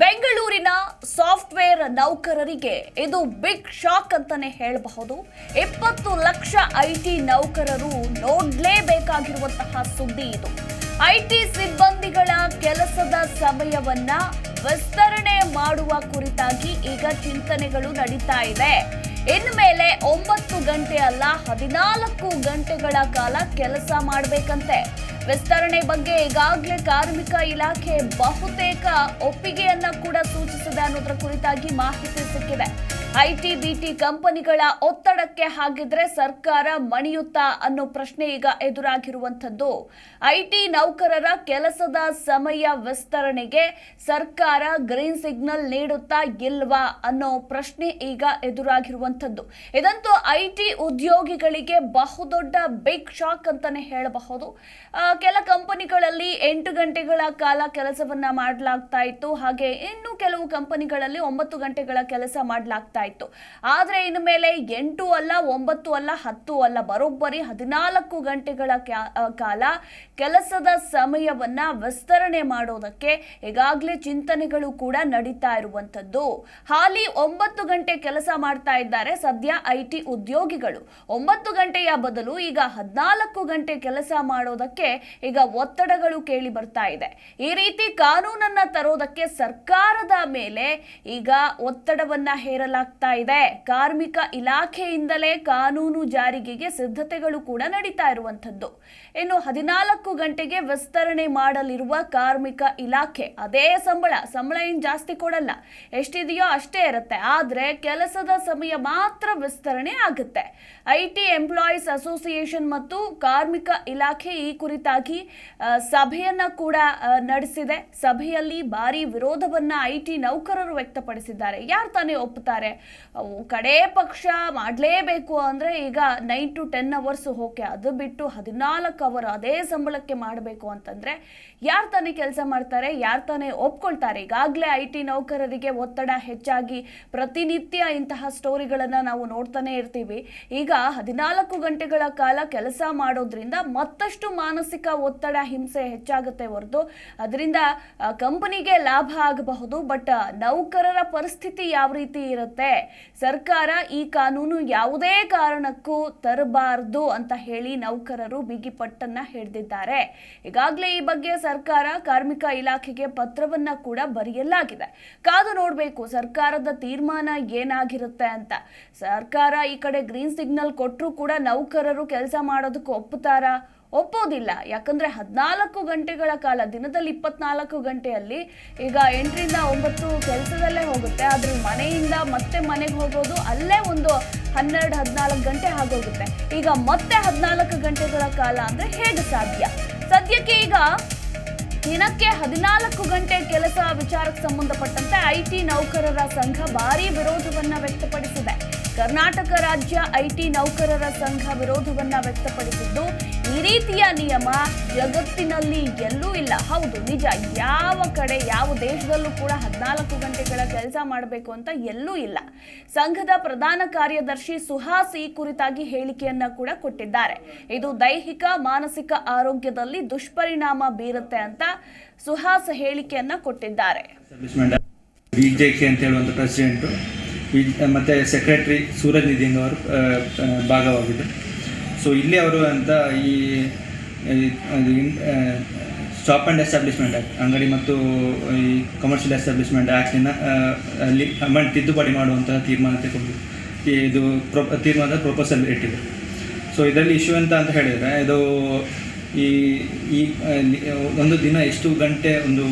ಬೆಂಗಳೂರಿನ ಸಾಫ್ಟ್ವೇರ್ ನೌಕರರಿಗೆ ಇದು ಬಿಗ್ ಶಾಕ್ ಅಂತಾನೆ ಹೇಳಬಹುದು. ಇಪ್ಪತ್ತು ಲಕ್ಷ ಐಟಿ ನೌಕರರು ನೋಡ್ಲೇಬೇಕಾಗಿರುವಂತಹ ಸುದ್ದಿ ಇದು. ಐಟಿ ಸಿಬ್ಬಂದಿಗಳ ಕೆಲಸದ ಸಮಯವನ್ನ ವಿಸ್ತರಣೆ ಮಾಡುವ ಕುರಿತಾಗಿ ಈಗ ಚಿಂತನೆಗಳು ನಡೀತಾ ಇದೆ. ಇನ್ಮೇಲೆ ಒಂಬತ್ತು ಗಂಟೆ ಅಲ್ಲ ಹದಿನಾಲ್ಕು ಗಂಟೆಗಳ ಕಾಲ ಕೆಲಸ ಮಾಡಬೇಕಂತೆ. ವಿಸ್ತರಣೆ ಬಗ್ಗೆ ಈಗಾಗಲೇ ಕಾರ್ಮಿಕ ಇಲಾಖೆ ಬಹುತೇಕ ಒಪ್ಪಿಗೆಯನ್ನ ಕೂಡ ಸೂಚಿಸಿದೆ ಅನ್ನೋದರ ಕುರಿತಾಗಿ ಮಾಹಿತಿ ಸಿಕ್ಕಿದೆ. ಐಟಿ ಬಿಟಿ ಕಂಪನಿಗಳ ಒತ್ತಡಕ್ಕೆ ಹಾಗಿದ್ರೆ ಸರ್ಕಾರ ಮಣಿಯುತ್ತಾ ಅನ್ನೋ ಪ್ರಶ್ನೆ ಈಗ ಎದುರಾಗಿರುವಂಥದ್ದು. ಐಟಿ ನೌಕರರ ಕೆಲಸದ ಸಮಯ ವಿಸ್ತರಣೆಗೆ ಸರ್ಕಾರ ಗ್ರೀನ್ ಸಿಗ್ನಲ್ ನೀಡುತ್ತಾ ಇಲ್ವಾ ಅನ್ನೋ ಪ್ರಶ್ನೆ ಈಗ ಎದುರಾಗಿರುವಂಥದ್ದು. ಇದಂತೂ ಐಟಿ ಉದ್ಯೋಗಿಗಳಿಗೆ ಬಹುದೊಡ್ಡ ಬಿಗ್ ಶಾಕ್ ಅಂತಾನೆ ಹೇಳಬಹುದು. ಕೆಲ ಕಂಪನಿಗಳಲ್ಲಿ ಎಂಟು ಗಂಟೆಗಳ ಕಾಲ ಕೆಲಸವನ್ನ ಮಾಡಲಾಗ್ತಾ ಇತ್ತು. ಹಾಗೆ ಇನ್ನು ಕೆಲವು ಕಂಪನಿಗಳಲ್ಲಿ ಒಂಬತ್ತು ಗಂಟೆಗಳ ಕೆಲಸ ಮಾಡಲಾಗ್ತಾ ಇತ್ತು ಆದ್ರೆ ಇನ್ನು ಮೇಲೆ ಎಂಟು ಅಲ್ಲ, ಒಂಬತ್ತು ಅಲ್ಲ, ಹತ್ತು ಅಲ್ಲ, ಬರೋಬ್ಬರಿ ಹದಿನಾಲ್ಕು ಗಂಟೆಗಳ ಕಾಲ ಕೆಲಸದ ಸಮಯವನ್ನ ವಿಸ್ತರಣೆ ಮಾಡೋದಕ್ಕೆ ಈಗಾಗಲೇ ಚಿಂತನೆಗಳು ಕೂಡ ನಡೀತಾ ಇರುವಂತದ್ದು ಹಾಲಿ ಒಂಬತ್ತು ಗಂಟೆ ಕೆಲಸ ಮಾಡ್ತಾ ಇದ್ದಾರೆ ಸದ್ಯ ಐಟಿ ಉದ್ಯೋಗಿಗಳು. ಒಂಬತ್ತು ಗಂಟೆಯ ಬದಲು ಈಗ ಹದಿನಾಲ್ಕು ಗಂಟೆ ಕೆಲಸ ಮಾಡೋದಕ್ಕೆ ಈಗ ಒತ್ತಡಗಳು ಕೇಳಿ ಬರ್ತಾ ಇದೆ. ಈ ರೀತಿ ಕಾನೂನನ್ನ ತರೋದಕ್ಕೆ ಸರ್ಕಾರದ ಮೇಲೆ ಈಗ ಒತ್ತಡವನ್ನ ಹೇರಲಾಗ್ತಾ ಇದೆ. ಕಾರ್ಮಿಕ ಇಲಾಖೆಯಿಂದಲೇ ಕಾನೂನು ಜಾರಿಗೆಗೆ ಸಿದ್ಧತೆಗಳು ಕೂಡ ನಡೀತಾ ಇರುವಂತದ್ದು ಇನ್ನು ಹದಿನಾಲ್ಕು ಗಂಟೆಗೆ ವಿಸ್ತರಣೆ ಮಾಡಲಿರುವ ಕಾರ್ಮಿಕ ಇಲಾಖೆ ಅದೇ ಸಂಬಳ ಸಂಬಳ ಏನು ಜಾಸ್ತಿ ಕೊಡಲ್ಲ. ಎಷ್ಟಿದೆಯೋ ಅಷ್ಟೇ ಇರುತ್ತೆ. ಆದರೆ ಕೆಲಸದ ಸಮಯ ಮಾತ್ರ ವಿಸ್ತರಣೆ ಆಗುತ್ತೆ. ಐಟಿ ಎಂಪ್ಲಾಯೀಸ್ ಅಸೋಸಿಯೇಷನ್ ಮತ್ತು ಕಾರ್ಮಿಕ ಇಲಾಖೆ ಈ ಕುರಿತಾಗಿ ಸಭೆಯನ್ನ ಕೂಡ ನಡೆಸಿದೆ. ಸಭೆಯಲ್ಲಿ ಭಾರಿ ವಿರೋಧವನ್ನ ಐಟಿ ನೌಕರರು ವ್ಯಕ್ತಪಡಿಸಿದ್ದಾರೆ. ಯಾರು ತಾನೇ ಒಪ್ಪುತ್ತಾರೆ? ಕಡೇ ಪಕ್ಷ ಮಾಡಲೇಬೇಕು ಅಂದರೆ ಈಗ nine to ten hours okay ಅದು ಬಿಟ್ಟು ಹದಿನಾಲ್ಕು ಅವರ್ ಅದೇ ಸಂಬಳಕ್ಕೆ ಮಾಡಬೇಕು ಅಂತಂದ್ರೆ ಯಾರು ತಾನೇ ಕೆಲಸ ಮಾಡ್ತಾರೆ, ಯಾರು ತಾನೇ ಒಪ್ಕೊಳ್ತಾರೆ, ಈಗಾಗಲೇ ಐ ಟಿ ನೌಕರರಿಗೆ ಒತ್ತಡ ಹೆಚ್ಚಾಗಿ ಪ್ರತಿನಿತ್ಯ ಇಂತಹ ಸ್ಟೋರಿಗಳನ್ನು ನಾವು ನೋಡ್ತಾನೆ ಇರ್ತೀವಿ. ಈಗ ಹದಿನಾಲ್ಕು ಗಂಟೆಗಳ ಕಾಲ ಕೆಲಸ ಮಾಡೋದ್ರಿಂದ ಮತ್ತಷ್ಟು ಮಾನಸಿಕ ಒತ್ತಡ, ಹಿಂಸೆ ಹೆಚ್ಚಾಗುತ್ತೆ ಹೊರತು. ಅದರಿಂದ ಕಂಪನಿಗೆ ಲಾಭ ಆಗಬಹುದು, ಬಟ್ ನೌಕರರ ಪರಿಸ್ಥಿತಿ ಯಾವ ರೀತಿ ಇರುತ್ತೆ? ಸರ್ಕಾರ ಈ ಕಾನೂನು ಯಾವುದೇ ಕಾರಣಕ್ಕೂ ತರಬಾರದು ಅಂತ ಹೇಳಿ ನೌಕರರು ಬಿಗಿಪಟ್ಟನ್ನ ಹಿಡಿದಿದ್ದಾರೆ. ಈಗಾಗಲೇ ಈ ಬಗ್ಗೆ ಸರ್ಕಾರ ಕಾರ್ಮಿಕ ಇಲಾಖೆಗೆ ಪತ್ರವನ್ನ ಕೂಡ ಬರೆಯಲಾಗಿದೆ. ಕಾದು ನೋಡಬೇಕು ಸರ್ಕಾರದ ತೀರ್ಮಾನ ಏನಾಗಿರುತ್ತೆ ಅಂತ. ಸರ್ಕಾರ ಈ ಕಡೆ ಗ್ರೀನ್ ಸಿಗ್ನಲ್ ಕೊಟ್ಟರು ಕೂಡ ನೌಕರರು ಕೆಲಸ ಮಾಡೋದಕ್ಕೆ ಒಪ್ಪುತ್ತಾರಾ? ಒಪ್ಪೋದಿಲ್ಲ. ಯಾಕಂದ್ರೆ ಹದಿನಾಲ್ಕು ಗಂಟೆಗಳ ಕಾಲ, ದಿನದಲ್ಲಿ ಇಪ್ಪತ್ನಾಲ್ಕು ಗಂಟೆಯಲ್ಲಿ ಈಗ ಎಂಟರಿಂದ ಒಂಬತ್ತು ಕೆಲಸದಲ್ಲೇ ಹೋಗುತ್ತೆ. ಆದ್ರೆ ಮನೆಯಿಂದ ಮತ್ತೆ ಮನೆಗೆ ಹೋಗೋದು ಅಲ್ಲೇ ಒಂದು ಹನ್ನೆರಡು, ಹದಿನಾಲ್ಕು ಗಂಟೆ ಆಗೋಗುತ್ತೆ. ಈಗ ಮತ್ತೆ ಹದಿನಾಲ್ಕು ಗಂಟೆಗಳ ಕಾಲ ಅಂದ್ರೆ ಹೇಗೆ ಸಾಧ್ಯ? ಸದ್ಯಕ್ಕೆ ಈಗ ದಿನಕ್ಕೆ ಹದಿನಾಲ್ಕು ಗಂಟೆ ಕೆಲಸ ವಿಚಾರಕ್ಕೆ ಸಂಬಂಧಪಟ್ಟಂತೆ ಐಟಿ ನೌಕರರ ಸಂಘ ಭಾರೀ ವಿರೋಧವನ್ನ ವ್ಯಕ್ತಪಡಿಸಿದೆ. ಕರ್ನಾಟಕ ರಾಜ್ಯ ಐಟಿ ನೌಕರರ ಸಂಘ ವಿರೋಧವನ್ನ ವ್ಯಕ್ತಪಡಿಸಿದ್ದು, ಈ ರೀತಿಯ ನಿಯಮ ಜಗತ್ತಿನಲ್ಲಿ ಎಲ್ಲೂ ಇಲ್ಲ. ಹೌದು, ನಿಜ. ಯಾವ ಕಡೆ, ಯಾವ ದೇಶದಲ್ಲೂ ಕೂಡ ಹದಿನಾಲ್ಕು ಗಂಟೆಗಳ ಕೆಲಸ ಮಾಡಬೇಕು ಅಂತ ಎಲ್ಲೂ ಇಲ್ಲ. ಸಂಘದ ಪ್ರಧಾನ ಕಾರ್ಯದರ್ಶಿ ಸುಹಾಸ್ ಈ ಕುರಿತಾಗಿ ಹೇಳಿಕೆಯನ್ನ ಕೂಡ ಕೊಟ್ಟಿದ್ದಾರೆ. ಇದು ದೈಹಿಕ, ಮಾನಸಿಕ ಆರೋಗ್ಯದಲ್ಲಿ ದುಷ್ಪರಿಣಾಮ ಬೀರುತ್ತೆ ಅಂತ ಸುಹಾಸ್ ಹೇಳಿಕೆಯನ್ನ ಕೊಟ್ಟಿದ್ದಾರೆ. ಮತ್ತು ಸೆಕ್ರೆಟ್ರಿ ಸೂರಜ್ ನಿಧಿನ್ ಅವರು ಆ, ಸೊ ಇಲ್ಲಿ ಅವರು ಅಂತ ಈ ಸ್ಟಾಪ್ ಆ್ಯಂಡ್ ಎಸ್ಟಾಬ್ಲಿಷ್ಮೆಂಟ್ ಆ್ಯಕ್ಟ್ ಅಂಗಡಿ ಮತ್ತು ಈ ಕಮರ್ಷಿಯಲ್ ಎಸ್ಟಾಬ್ಲಿಷ್ಮೆಂಟ್ ಆ್ಯಕ್ಟಿನ ಅಲ್ಲಿ ಅಮೌಂಟ್ ತಿದ್ದುಪಡಿ ಮಾಡುವಂತಹ ತೀರ್ಮಾನ ತಗೊಂಡು ಇದು ಪ್ರೊ ತೀರ್ಮಾನದ ಪ್ರೊಪೋಸಲ್ ಇಟ್ಟಿದ್ದರು ಸೊ ಇದರಲ್ಲಿ ಇಶ್ಯೂ ಅಂತ ಅಂತ ಹೇಳಿದರೆ ಇದು ಈ ಈ ಒಂದು ದಿನ ಎಷ್ಟು ಗಂಟೆ ಒಂದು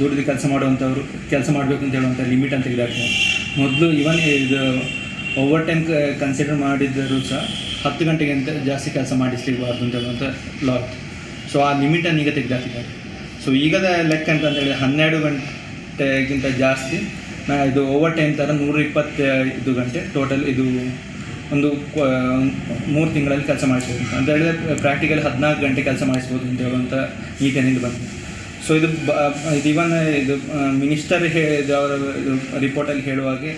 ದುಡಿದು ಕೆಲಸ ಮಾಡುವಂಥವ್ರು, ಕೆಲಸ ಮಾಡಬೇಕು ಅಂತ ಹೇಳುವಂಥ ಲಿಮಿಟ್ ಅಂತ ತೆಗೆದಾಕ್ತಾರೆ ಮೊದಲು ಇವನ್ ಇದು ಓವರ್ ಟೈಮ್ ಕನ್ಸಿಡರ್ ಮಾಡಿದ್ದರೂ ಸಹ ಹತ್ತು ಗಂಟೆಗಿಂತ ಜಾಸ್ತಿ ಕೆಲಸ ಮಾಡಿಸ್ಲಿಬಾರ್ದು ಅಂತ ಹೇಳುವಂಥ ಲಾ ಸೊ ಆ ಲಿಮಿಟನ್ನು ಈಗ ತೆಗೆದಾಕಿದ್ದಾರೆ. ಸೊ ಈಗದ ಲೆಕ್ಕ ಅಂತ ಹೇಳಿದ್ರೆ ಹನ್ನೆರಡು ಗಂಟೆಗಿಂತ ಜಾಸ್ತಿ, ನಾ ಇದು ಓವರ್ ಟೈಮ್ ಥರ ನೂರ ಇಪ್ಪತ್ತೈದು ಗಂಟೆ ಟೋಟಲ್ ಇದು ಒಂದು ಮೂರು ತಿಂಗಳಲ್ಲಿ ಕೆಲಸ ಮಾಡಿಸ್ಬೋದು ಅಂತ. ಹೇಳಿದ್ರೆ ಪ್ರಾಕ್ಟಿಕಲ್ ಹದಿನಾಲ್ಕು ಗಂಟೆ ಕೆಲಸ ಮಾಡಿಸ್ಬೋದು ಅಂತ ಹೇಳುವಂಥ ನೀತಿಯಿಂದ ಬಂದಿದೆ. ಸೊ ಇದು ಇದು ಇವನ್ ಇದು ಮಿನಿಸ್ಟರ್ ಹೇ, ಇದು ಅವರ ರಿಪೋರ್ಟಲ್ಲಿ ಹೇಳುವಾಗೆ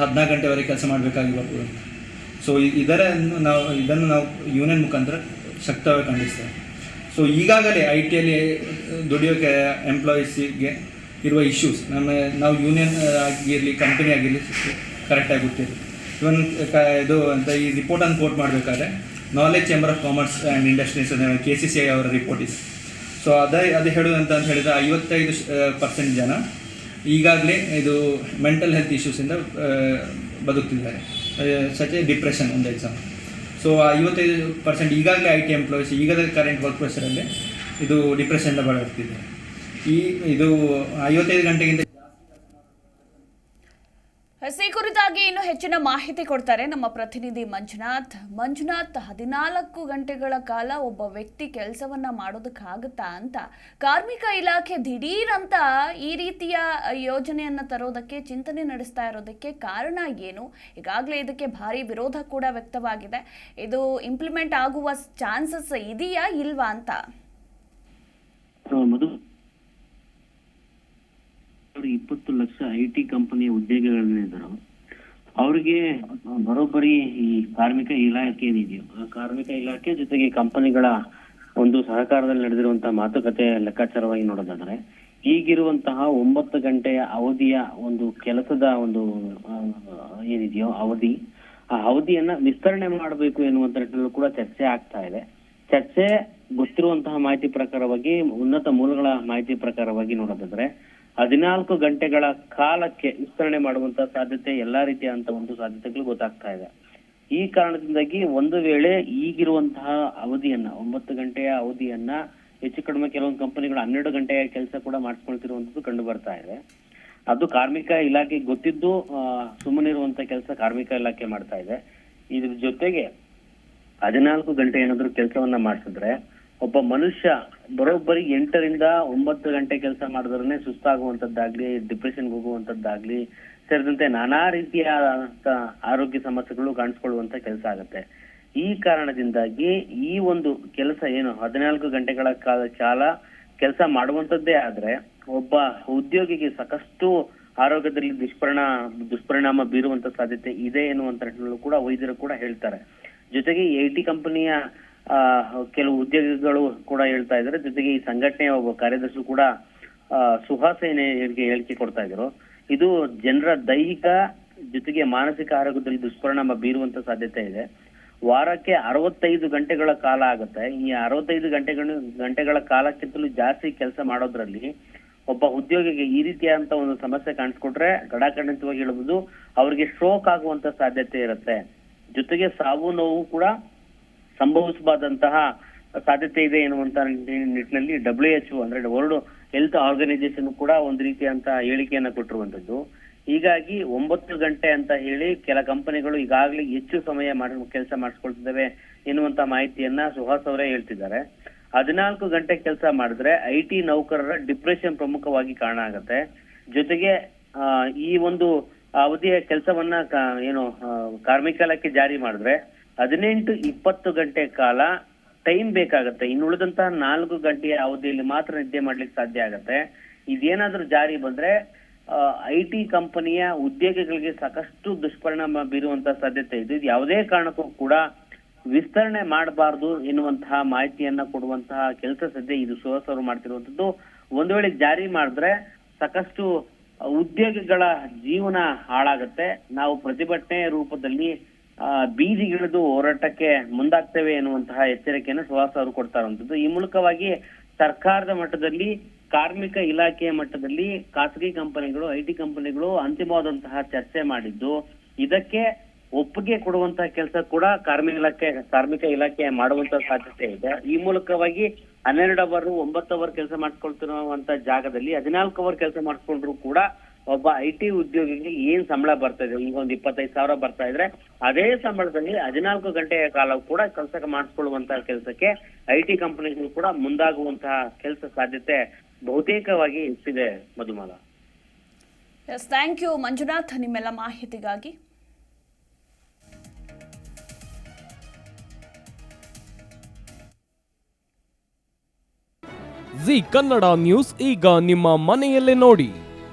ಹದಿನಾಲ್ಕು ಗಂಟೆವರೆಗೆ ಕೆಲಸ ಮಾಡಬೇಕಾಗಿ ಅಂತ ಸೊ ಇದರನ್ನು ನಾವು, ಇದನ್ನು ನಾವು ಯೂನಿಯನ್ ಮುಖಾಂತರ ಶಕ್ತವಾಗಿ ಖಂಡಿಸ್ತೇವೆ. ಸೊ ಈಗಾಗಲೇ ಐ ಟಿಯಲ್ಲಿ ದುಡಿಯೋಕೆ ಎಂಪ್ಲಾಯೀಸಿಗೆ ಇರುವ ಇಶ್ಯೂಸ್ ನಮ್ಮ, ನಾವು ಯೂನಿಯನ್ ಆಗಿರಲಿ ಕಂಪನಿ ಆಗಿರಲಿ ಕರೆಕ್ಟಾಗಿ ಗೊತ್ತಿರಲಿ ಇವನ್ ಕ, ಇದು ಅಂತ ಈ ರಿಪೋರ್ಟನ್ನು ಕೋಟ್ ಮಾಡಬೇಕಾದ್ರೆ knowledge chamber of commerce and industries K C C I ಅವರ ರಿಪೋರ್ಟ್ ಇದೆ ಸೊ ಅದೇ ಅದು ಹೇಳೋದಂತ ಅಂತ ಹೇಳಿದ್ರೆ ಐವತ್ತೈದು ಪರ್ಸೆಂಟ್ ಜನ ಈಗಾಗಲೇ ಇದು ಮೆಂಟಲ್ ಹೆಲ್ತ್ ಇಶ್ಯೂಸಿಂದ ಬದುಕ್ತಿದ್ದಾರೆ. ಸಚ್ ಡಿಪ್ರೆಷನ್ ಒಂದು ಎಕ್ಸಾಮ್ ಸೊ ಐವತ್ತೈದು ಪರ್ಸೆಂಟ್ ಈಗಾಗಲೇ ಐ ಟಿ ಎಂಪ್ಲಾಯೀಸ್ ಈಗಲೇ ಕರೆಂಟ್ ವರ್ಕ್ ಪ್ರೆಷರಲ್ಲಿ ಇದು ಡಿಪ್ರೆಷನ್ ಬಳಲ್ತಿದ್ದಾರೆ ಈ ಇದು ಐವತ್ತೈದು ಗಂಟೆಗಿಂತ ಈ ಕುರಿತಾಗಿ ಇನ್ನು ಹೆಚ್ಚಿನ ಮಾಹಿತಿ ಕೊಡ್ತಾರೆ ನಮ್ಮ ಪ್ರತಿನಿಧಿ ಮಂಜುನಾಥ್. ಮಂಜುನಾಥ್, ಹದಿನಾಲ್ಕು ಗಂಟೆಗಳ ಕಾಲ ಒಬ್ಬ ವ್ಯಕ್ತಿ ಕೆಲಸವನ್ನ ಮಾಡೋದಕ್ಕಾಗುತ್ತಾ ಅಂತ. ಕಾರ್ಮಿಕ ಇಲಾಖೆ ದಿಢೀರಂತ ಈ ರೀತಿಯ ಯೋಜನೆಯನ್ನ ತರೋದಕ್ಕೆ, ಚಿಂತನೆ ನಡೆಸ್ತಾ ಇರೋದಕ್ಕೆ ಕಾರಣ ಏನು? ಈಗಾಗಲೇ ಇದಕ್ಕೆ ಭಾರಿ ವಿರೋಧ ಕೂಡ ವ್ಯಕ್ತವಾಗಿದೆ. ಇದು ಇಂಪ್ಲಿಮೆಂಟ್ ಆಗುವ ಚಾನ್ಸಸ್ ಇದೆಯಾ, ಇಲ್ವಾ ಅಂತ? ಅವ್ರು ಇಪ್ಪತ್ತು ಲಕ್ಷ ಐ ಟಿ ಕಂಪನಿಯ ಉದ್ಯೋಗಿಗಳನ್ನಿದ್ರು ಅವ್ರಿಗೆ ಬರೋಬ್ಬರಿ ಈ ಕಾರ್ಮಿಕ ಇಲಾಖೆ ಏನಿದೆಯೋ, ಆ ಕಾರ್ಮಿಕ ಇಲಾಖೆ ಜೊತೆಗೆ ಕಂಪನಿಗಳ ಒಂದು ಸಹಕಾರದಲ್ಲಿ ನಡೆದಿರುವಂತಹ ಮಾತುಕತೆ ಲೆಕ್ಕಾಚಾರವಾಗಿ ನೋಡೋದಾದ್ರೆ, ಈಗಿರುವಂತಹ ಒಂಬತ್ತು ಗಂಟೆಯ ಅವಧಿಯ ಒಂದು ಕೆಲಸದ ಒಂದು ಏನಿದೆಯೋ ಅವಧಿ, ಆ ಅವಧಿಯನ್ನ ವಿಸ್ತರಣೆ ಮಾಡಬೇಕು ಎನ್ನುವಂತ ನಿಟ್ಟಿನಲ್ಲೂ ಕೂಡ ಚರ್ಚೆ ಆಗ್ತಾ ಇದೆ. ಚರ್ಚೆ ಗೊತ್ತಿರುವಂತಹ ಮಾಹಿತಿ ಪ್ರಕಾರವಾಗಿ ಉನ್ನತ ಮೂಲಗಳ ಮಾಹಿತಿ ಪ್ರಕಾರವಾಗಿ ನೋಡೋದಾದ್ರೆ ಹದಿನಾಲ್ಕು ಗಂಟೆಗಳ ಕಾಲಕ್ಕೆ ವಿಸ್ತರಣೆ ಮಾಡುವಂತ ಸಾಧ್ಯತೆ ಎಲ್ಲಾ ರೀತಿಯಾದಂತ ಒಂದು ಸಾಧ್ಯತೆಗಳು ಗೊತ್ತಾಗ್ತಾ ಇದೆ. ಈ ಕಾರಣದಿಂದಾಗಿ ಒಂದು ವೇಳೆ ಈಗಿರುವಂತಹ ಅವಧಿಯನ್ನ, ಒಂಬತ್ತು ಗಂಟೆಯ ಅವಧಿಯನ್ನ ಹೆಚ್ಚು ಕಡಿಮೆ ಕೆಲವೊಂದು ಕಂಪನಿಗಳು ಹನ್ನೆರಡು ಗಂಟೆಯ ಕೆಲಸ ಕೂಡ ಮಾಡಿಸ್ಕೊಳ್ತಿರುವಂತದ್ದು ಕಂಡು ಬರ್ತಾ ಇದೆ. ಅದು ಕಾರ್ಮಿಕ ಇಲಾಖೆ ಗೊತ್ತಿದ್ದು ಸುಮ್ಮನೆ ಸುಮ್ಮನಿರುವಂತ ಕೆಲಸ ಕಾರ್ಮಿಕ ಇಲಾಖೆ ಮಾಡ್ತಾ ಇದೆ. ಇದ್ರ ಜೊತೆಗೆ ಹದಿನಾಲ್ಕು ಗಂಟೆ ಏನಾದ್ರು ಕೆಲಸವನ್ನ ಮಾಡಿಸಿದ್ರೆ ಒಬ್ಬ ಮನುಷ್ಯ ಬರೋಬ್ಬರಿ ಎಂಟರಿಂದ ಒಂಬತ್ತು ಗಂಟೆ ಕೆಲಸ ಮಾಡಿದ್ರೆ ಸುಸ್ತಾಗುವಂತದ್ದಾಗ್ಲಿ ಡಿಪ್ರೆಷನ್ ಹೋಗುವಂತದ್ದಾಗ್ಲಿ ಸೇರಿದಂತೆ ನಾನಾ ರೀತಿಯ ಆರೋಗ್ಯ ಸಮಸ್ಯೆಗಳು ಕಾಣಿಸ್ಕೊಳ್ಳುವಂತ ಕೆಲಸ ಆಗುತ್ತೆ. ಈ ಕಾರಣದಿಂದಾಗಿ ಈ ಒಂದು ಕೆಲಸ ಏನು, ಹದಿನಾಲ್ಕು ಗಂಟೆಗಳ ಕಾಲ ಕಾಲ ಕೆಲಸ ಮಾಡುವಂತದ್ದೇ ಆದ್ರೆ ಒಬ್ಬ ಉದ್ಯೋಗಿಗೆ ಸಾಕಷ್ಟು ಆರೋಗ್ಯದಲ್ಲಿ ದುಷ್ಪರಿಣಾಮ ದುಷ್ಪರಿಣಾಮ ಬೀರುವಂತ ಸಾಧ್ಯತೆ ಇದೆ ಎನ್ನುವಂತ ಕೂಡ ವೈದ್ಯರು ಕೂಡ ಹೇಳ್ತಾರೆ. ಜೊತೆಗೆ ಐ ಟಿ ಕಂಪನಿಯ ಕೆಲವು ಉದ್ಯೋಗಿಗಳು ಕೂಡ ಹೇಳ್ತಾ ಇದ್ದಾರೆ. ಜೊತೆಗೆ ಈ ಸಂಘಟನೆಯ ಒಬ್ಬ ಕಾರ್ಯದರ್ಶಿ ಕೂಡ ಸುಹಾಸೇನೆ ಹೇಳಿಕೆ ಹೇಳಿಕೆ ಕೊಡ್ತಾ ಇದ್ರು. ಇದು ಜನರ ದೈಹಿಕ ಜೊತೆಗೆ ಮಾನಸಿಕ ಆರೋಗ್ಯದಲ್ಲಿ ದುಷ್ಪರಿಣಾಮ ಬೀರುವಂತ ಸಾಧ್ಯತೆ ಇದೆ. ವಾರಕ್ಕೆ ಅರವತ್ತೈದು ಗಂಟೆಗಳ ಕಾಲ ಆಗುತ್ತೆ. ಈ ಅರವತ್ತೈದು ಗಂಟೆಗಳ ಗಂಟೆಗಳ ಕಾಲಕ್ಕಿಂತಲೂ ಜಾಸ್ತಿ ಕೆಲಸ ಮಾಡೋದ್ರಲ್ಲಿ ಒಬ್ಬ ಉದ್ಯೋಗಿಗೆ ಈ ರೀತಿಯಾದಂತ ಒಂದು ಸಮಸ್ಯೆ ಕಾಣಿಸ್ಕೊಟ್ರೆ ಗಡಾಖಂಡಿತವಾಗಿ ಹೇಳಬಹುದು ಅವ್ರಿಗೆ ಸ್ಟ್ರೋಕ್ ಆಗುವಂತ ಸಾಧ್ಯತೆ ಇರುತ್ತೆ. ಜೊತೆಗೆ ಸಾವು ನೋವು ಕೂಡ ಸಂಭವಿಸಬಾರ್ದಂತಹ ಸಾಧ್ಯತೆ ಇದೆ ಎನ್ನುವಂತ ನಿಟ್ಟಿನಲ್ಲಿ ಡಬ್ಲ್ಯೂ ಎಚ್ ಅಂದ್ರೆ ವರ್ಲ್ಡ್ ಹೆಲ್ತ್ ಆರ್ಗನೈಸೇಷನ್ ಕೂಡ ಒಂದು ರೀತಿಯಂತ ಹೇಳಿಕೆಯನ್ನ ಕೊಟ್ಟಿರುವಂತದ್ದು. ಹೀಗಾಗಿ ಒಂಬತ್ತು ಗಂಟೆ ಅಂತ ಹೇಳಿ ಕೆಲ ಕಂಪನಿಗಳು ಈಗಾಗಲೇ ಹೆಚ್ಚು ಸಮಯ ಮಾಡಿ, ಕೆಲಸ ಮಾಡಿಸ್ಕೊಳ್ತಿದ್ದಾವೆ ಎನ್ನುವಂತ ಮಾಹಿತಿಯನ್ನ ಸುಹಾಸ್ ಅವರೇ ಹೇಳ್ತಿದ್ದಾರೆ. ಹದಿನಾಲ್ಕು ಗಂಟೆ ಕೆಲಸ ಮಾಡಿದ್ರೆ ಐ ಟಿ ನೌಕರರ ಡಿಪ್ರೆಷನ್ ಪ್ರಮುಖವಾಗಿ ಕಾರಣ ಆಗತ್ತೆ. ಜೊತೆಗೆ ಈ ಒಂದು ಅವಧಿಯ ಕೆಲಸವನ್ನ ಏನು ಕಾರ್ಮಿಕಾಲಕ್ಕೆ ಕಾರ್ಮಿಕ ಜಾರಿ ಮಾಡಿದ್ರೆ ಹದಿನೆಂಟು ಇಪ್ಪತ್ತು ಗಂಟೆ ಕಾಲ ಟೈಮ್ ಬೇಕಾಗತ್ತೆ. ಇನ್ನು ಉಳಿದಂತಹ ನಾಲ್ಕು ಗಂಟೆಯ ಅವಧಿಯಲ್ಲಿ ಮಾತ್ರ ನಿದ್ದೆ ಮಾಡ್ಲಿಕ್ಕೆ ಸಾಧ್ಯ ಆಗತ್ತೆ. ಇದೇನಾದ್ರೂ ಜಾರಿ ಬಂದ್ರೆ ಐ ಟಿ ಕಂಪನಿಯ ಉದ್ಯೋಗಿಗಳಿಗೆ ಸಾಕಷ್ಟು ದುಷ್ಪರಿಣಾಮ ಬೀರುವಂತ ಸಾಧ್ಯತೆ ಇದೆ. ಇದು ಯಾವುದೇ ಕಾರಣಕ್ಕೂ ಕೂಡ ವಿಸ್ತರಣೆ ಮಾಡಬಾರ್ದು ಎನ್ನುವಂತಹ ಮಾಹಿತಿಯನ್ನ ಕೊಡುವಂತಹ ಕೆಲಸ ಸದ್ಯ ಇದು ಸುಹಾಸ್ ಅವರು ಮಾಡ್ತಿರುವಂತದ್ದು ಒಂದು ವೇಳೆ ಜಾರಿ ಮಾಡಿದ್ರೆ ಸಾಕಷ್ಟು ಉದ್ಯೋಗಿಗಳ ಜೀವನ ಹಾಳಾಗತ್ತೆ. ನಾವು ಪ್ರತಿಭಟನೆ ರೂಪದಲ್ಲಿ ಬೀದಿಗಿಳಿದು ಹೋರಾಟಕ್ಕೆ ಮುಂದಾಗ್ತೇವೆ ಎನ್ನುವಂತಹ ಎಚ್ಚರಿಕೆಯನ್ನು ಸುಹಾಸ್ ಅವರು ಕೊಡ್ತಾ ಇರುವಂತದ್ದು ಈ ಮೂಲಕವಾಗಿ ಸರ್ಕಾರದ ಮಟ್ಟದಲ್ಲಿ, ಕಾರ್ಮಿಕ ಇಲಾಖೆಯ ಮಟ್ಟದಲ್ಲಿ ಖಾಸಗಿ ಕಂಪನಿಗಳು, ಐ ಟಿ ಕಂಪನಿಗಳು ಅಂತಿಮವಾದಂತಹ ಚರ್ಚೆ ಮಾಡಿದ್ದು, ಇದಕ್ಕೆ ಒಪ್ಪಿಗೆ ಕೊಡುವಂತಹ ಕೆಲಸ ಕೂಡ ಕಾರ್ಮಿಕ ಇಲಾಖೆ ಕಾರ್ಮಿಕ ಇಲಾಖೆ ಮಾಡುವಂತ ಸಾಧ್ಯತೆ ಇದೆ. ಈ ಮೂಲಕವಾಗಿ ಹನ್ನೆರಡು ಅವರ್ ಒಂಬತ್ತು ಅವರ್ ಕೆಲಸ ಮಾಡ್ಕೊಳ್ತಿರುವಂತ ಜಾಗದಲ್ಲಿ ಹದಿನಾಲ್ಕು ಅವರ್ ಕೆಲಸ ಮಾಡ್ಕೊಂಡ್ರು ಕೂಡ ಒಬ್ಬ ಐ ಟಿ ಉದ್ಯೋಗಿಗೆ ಏನ್ ಸಂಬಳ ಬರ್ತಾ ಇದೆ ಈಗ ಒಂದು ಇಪ್ಪತ್ತೈದು ಸಾವಿರ ಬರ್ತಾ ಇದ್ರೆ ಅದೇ ಸಂಬಳದಲ್ಲಿ ಹದಿನಾಲ್ಕು ಗಂಟೆಯ ಕಾಲ ಕೂಡ ಕೆಲಸ ಮಾಡಿಸ್ಕೊಳ್ಳುವಂತಹ ಕೆಲಸಕ್ಕೆ ಐ ಟಿ ಕಂಪನಿಗಳು ಕೂಡ ಮುಂದಾಗುವಂತಹ ಕೆಲಸ ಸಾಧ್ಯತೆ ಬಹುತೇಕವಾಗಿ ಹೆಚ್ಚಿದೆ Madhumala. Yes thank you Manjunath ನಿಮ್ಮೆಲ್ಲ ಮಾಹಿತಿಗಾಗಿ. ಜಿ ಕನ್ನಡ ನ್ಯೂಸ್ ಈಗ ನಿಮ್ಮ ಮನೆಯಲ್ಲೇ ನೋಡಿ.